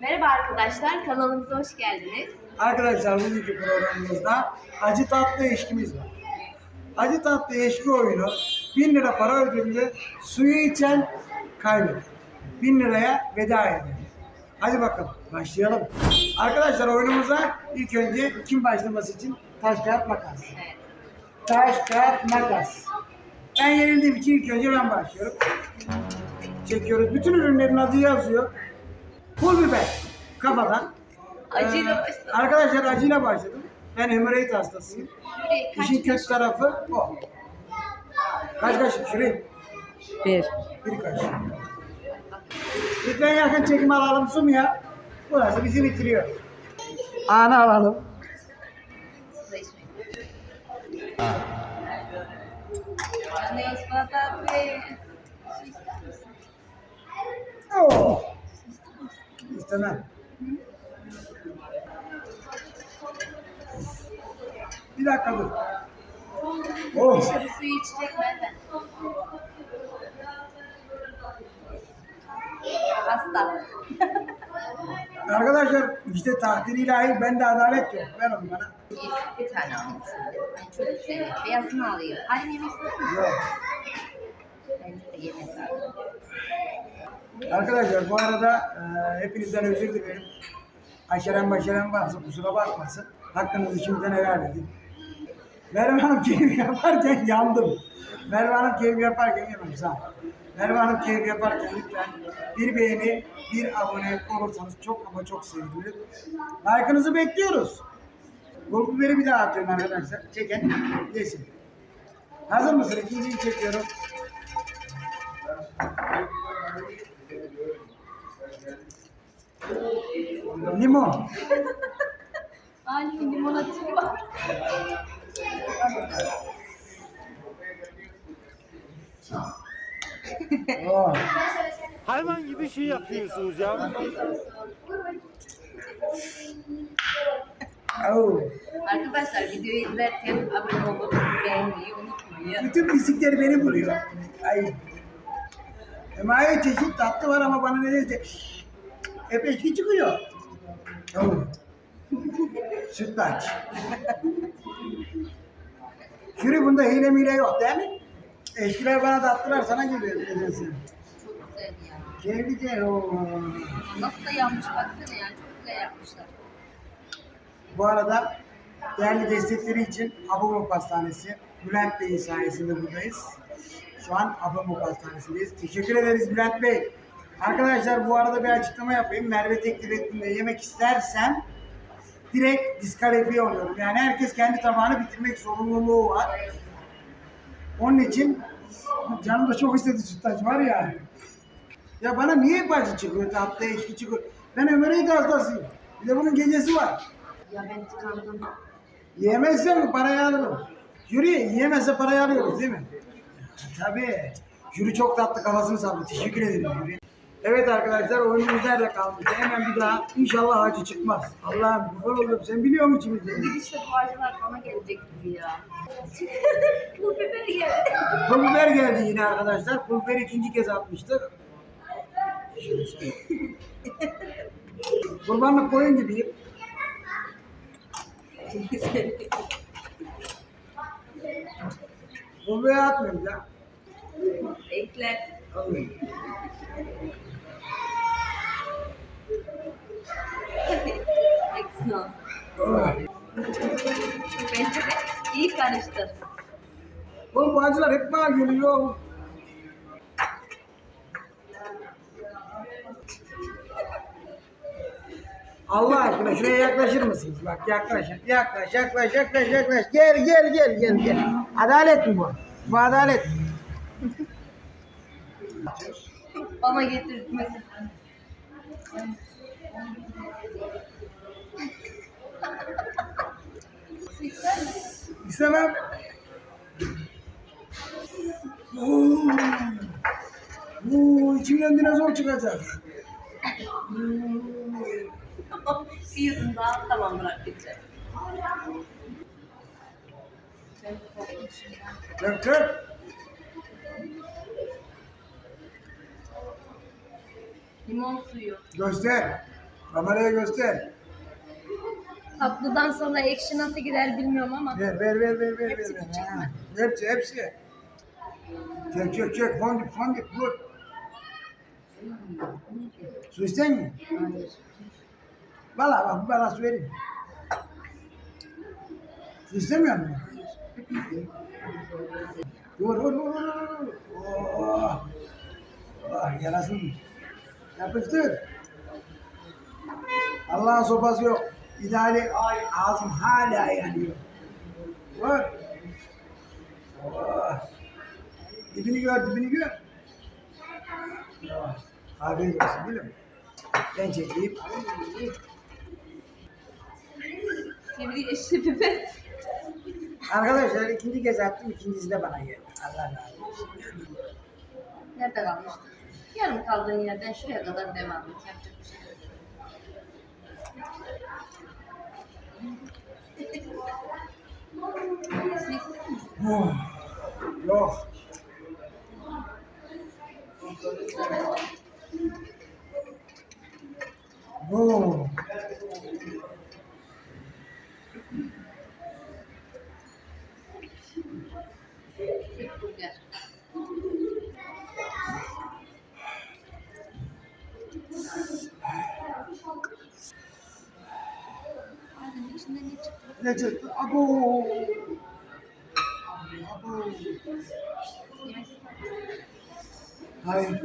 Merhaba arkadaşlar, kanalımıza hoş geldiniz. Arkadaşlar bugünkü programımızda acı tatlı eşkimiz var. Acı tatlı eşki oyunu 1000 lira para ödüllü suyu içen kaybeder. 1000 liraya veda eder. Hadi bakalım başlayalım. Arkadaşlar oyunumuza ilk önce kim başlaması için taş kağıt makas. Evet. Taş kağıt makas. Ben yenildiğim için ilk önce ben başlıyorum. Çekiyoruz. Bütün ürünlerin adı yazıyor. Pul biber kafadan. Acıyla Ee, başladım. Arkadaşlar acıyla başladım. Ben hemoroid hastasıyım. Şurayı kaç İşin kötü tarafı o. Kaç kaşık şurayı? Bir. Bir kaşık. Lütfen yakın çekim alalım su mu ya? Burası bizi bitiriyor. Anı alalım. Su içmek. Anne ıspanak ve su ister misin? Oo. İstemem. Bir dakika dur. Oh. Dışarı suyu içecek benden. Hasta. Arkadaşlar işte takdir ilahi bende adalet yok. Ver onu bana. Bir, tane almış. Ben çok seviyorum. Beyazını alayım. Annem yemek ister misin? Yok. Ben de yemek aldım. Arkadaşlar bu arada e, hepinizden özür dilerim. Aşeren başaren varsa kusura bakmasın. Hakkınızı şimdiden helal edin. Merve Hanım keyif yaparken yandım. Merve Hanım keyif yaparken yandım sağ. Merve Hanım keyif yaparken lütfen bir beğeni, bir abone olursanız çok ama çok sevinirim. Like'ınızı bekliyoruz. Biberi bir daha atıyorum arkadaşlar. Çeken yesin. Hazır mısın? İkinciyi çekiyorum. Limon. Annemin limonatı var. Oh. Hayvan gibi şey yapıyorsunuz ya. Oh. Arkadaşlar videoyu izlerken abone olup beğenmeyi unutmayın. Bütün pislikleri beni buluyor. Ay. Emaye çeşit tatlı var ama bana nedense hep eşki çıkıyor. Oh. Sütlaç. Şuri bunda hile mile yok değil mi? Eşkiler bana tatlılar sana geliyor nedense. Çok güzel ya. Keyifli o. Nasıl da yanmış baksana yani çok güzel yapmışlar. Bu arada değerli destekleri için Abumuk Pastanesi, Bülent Bey'in sayesinde buradayız. Şu an Abumuk Pastanesi'ndeyiz. Teşekkür ederiz Bülent Bey. Arkadaşlar bu arada bir açıklama yapayım. Merve teklif ettiğinde yemek istersem direkt diskalifiye oluyorum. Yani herkes kendi tabağını bitirmek zorunluluğu var. Onun için canım da çok istedi sütlaç var ya. Ya bana niye hep acı çıkıyor, tatlı eşki çıkıyor? Ben Ömer'e hastasıyım. Bir de bunun gecesi var. Ya ben tıkandım. Yemezse parayı alırım. Jüri yiyemezse parayı alıyoruz değil mi? Tabii. Jüri çok tatlı kafasını salladı. Teşekkür ederim Jüri. Evet arkadaşlar oyunumuz nerede kalmıştı? Hemen bir daha inşallah acı çıkmaz. Allah'ım kurban olurum. Sen biliyor musun içimizde? Gidişte bu acılar bana gelecek gibi ya. Biber geldi. Pul biber geldi yine arkadaşlar. Pul biber ikinci kez atmıştık. Kurbanlık koyun gibiyim. Pul biber atmıyorum ya. Ekler. Karıştır. Oğlum bu acılar hep bana geliyor. Allah aşkına şuraya yaklaşır mısınız? Bak yaklaş, yaklaş, yaklaş, yaklaş, yaklaş. Gel, gel, gel, gel, gel. Adalet mi bu? Bu adalet. Bana getirtmek. İstemem. Oo. Oo, içimden dinozor çıkacak. bir yudum daha tamam bırak ya. Kır kır. Limon suyu. Göster. Kameraya göster. Tatlıdan sonra ekşi nasıl gider bilmiyorum ama. Ver ver ver ver ver. Hepsi ver, ver. küçük Ha. mü? Hepsi hepsi. Çek çek çek fondip fondip vur. Su ister mi? Hayır. Valla bak bana su vereyim. Su istemiyor musun? Vur vur vur vur. Oh. Oh, yarasın. Yapıştır. Allah'ın sopası yok. İdare ay ağzım hala yanıyor. Vur. Oh. Dibini gör, dibini gör. Oh. Afiyet olsun değil mi? Ben çekeyim. Sivri yeşil pipet. Arkadaşlar ikinci kez attım, ikincisi de bana geldi. Allah razı olsun. Nerede kalmıştık? Yarım kaldığın yerden şuraya kadar devam et. Yapacak bir şey yok. Su ister misin? Oh. Yok. Oh. İçinde ne çıktı? Ne çıktı? Abo. Abo. Hayır.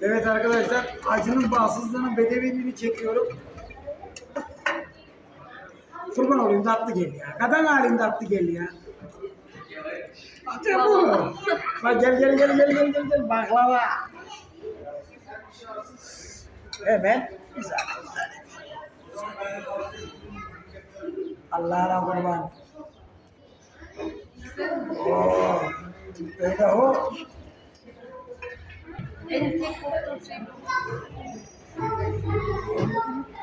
Evet arkadaşlar, acının bağımsızlığının bedeviliğini çekiyorum. Kurban olayım tatlı gel ya. Kadın halim tatlı gel ya. Hadi bu. Bak gel gel gel gel gel gel gel baklava. Hemen güzel. Allah'a Benim tek korktuğum şey bu.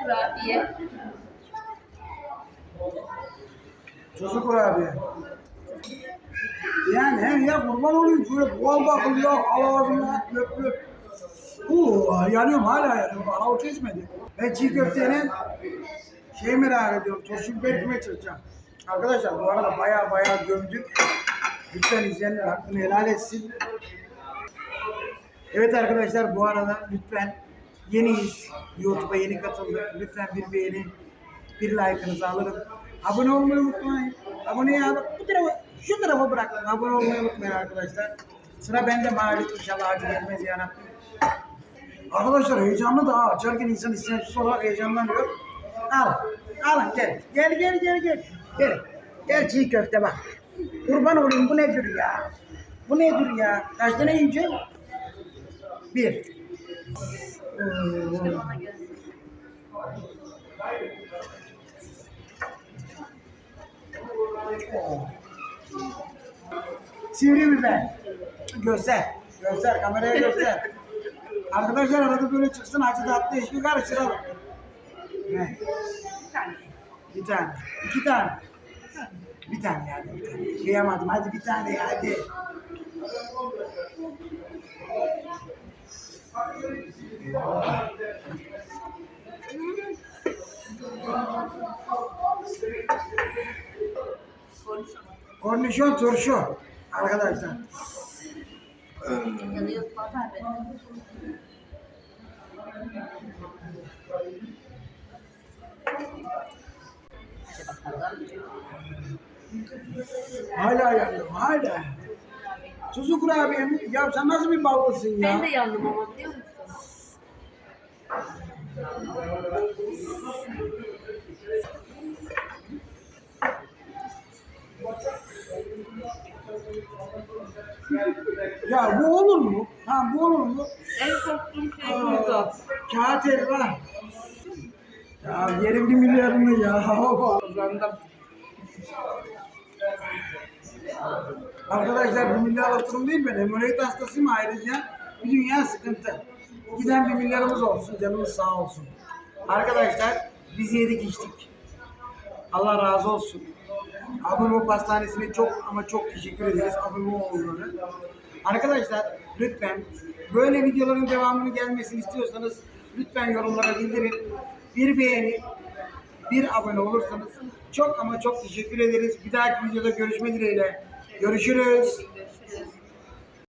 Kurabiye. Çocuk kurabiye. Yani hem ya kurban olayım şöyle boğal bakılıyor, al ağzına löp löp. Oo, yanıyorum hala yanıyorum. Bana o kesmedi. Ben çiğ köftenin şey merak ediyorum. Turşu biber kime çalışacağım. Arkadaşlar bu arada baya baya gömdük. Lütfen izleyenler hakkını helal etsin. Evet arkadaşlar bu arada lütfen yeniyiz. YouTube'a yeni katıldık. Lütfen bir beğeni, bir like'ınızı alırım. Abone olmayı unutmayın. Aboneyi alıp bu tarafa, şu tarafa bırakın. Abone olmayı unutmayın arkadaşlar. Sıra bende maalesef inşallah acı gelmez yana. Arkadaşlar heyecanlı da ha. Açarken insan istemsiz olarak heyecanlanıyor. Al. Alın gel. Gel gel gel gel. Gel. Gel çiğ köfte bak. Kurban olayım bu nedir ya? Bu nedir ya? Kaç tane yiyeceğim? Bir. Sivri biber. Göster. Göster. Kameraya göster. Arkadaşlar arada böyle çıksın acı tatlı eşki karıştıralım. Ne? Bir tane. Bir tane. iki tane. Bir tane yani. Bir tane. Kıyamadım. Hadi bir tane ya, hadi. Kornişon turşu. Arkadaşlar. Yanıyor bakalım. Hala yanıyorum. Hala. Tuzu kurabiye mi? Ya sen nasıl bir ballısın ya? Ben de yandım ama biliyor musun? Ya bu olur mu? Ha bu olur mu? En korktuğum şey buydu. Kağıt elma. Ya yerim bir milyarını ya. Kullandım. Arkadaşlar bir milyar oturum değil ben. Hemoroid hastasıyım ayrıca. Bir dünya sıkıntı. Giden bir milyarımız olsun. Canımız sağ olsun. Arkadaşlar biz yedik içtik. Allah razı olsun. Abimo Pastanesi'ne çok ama çok teşekkür ederiz Abimo oğulları. Arkadaşlar lütfen böyle videoların devamını gelmesini istiyorsanız lütfen yorumlara bildirin. Bir beğeni, bir abone olursanız çok ama çok teşekkür ederiz. Bir dahaki videoda görüşmek dileğiyle. Görüşürüz.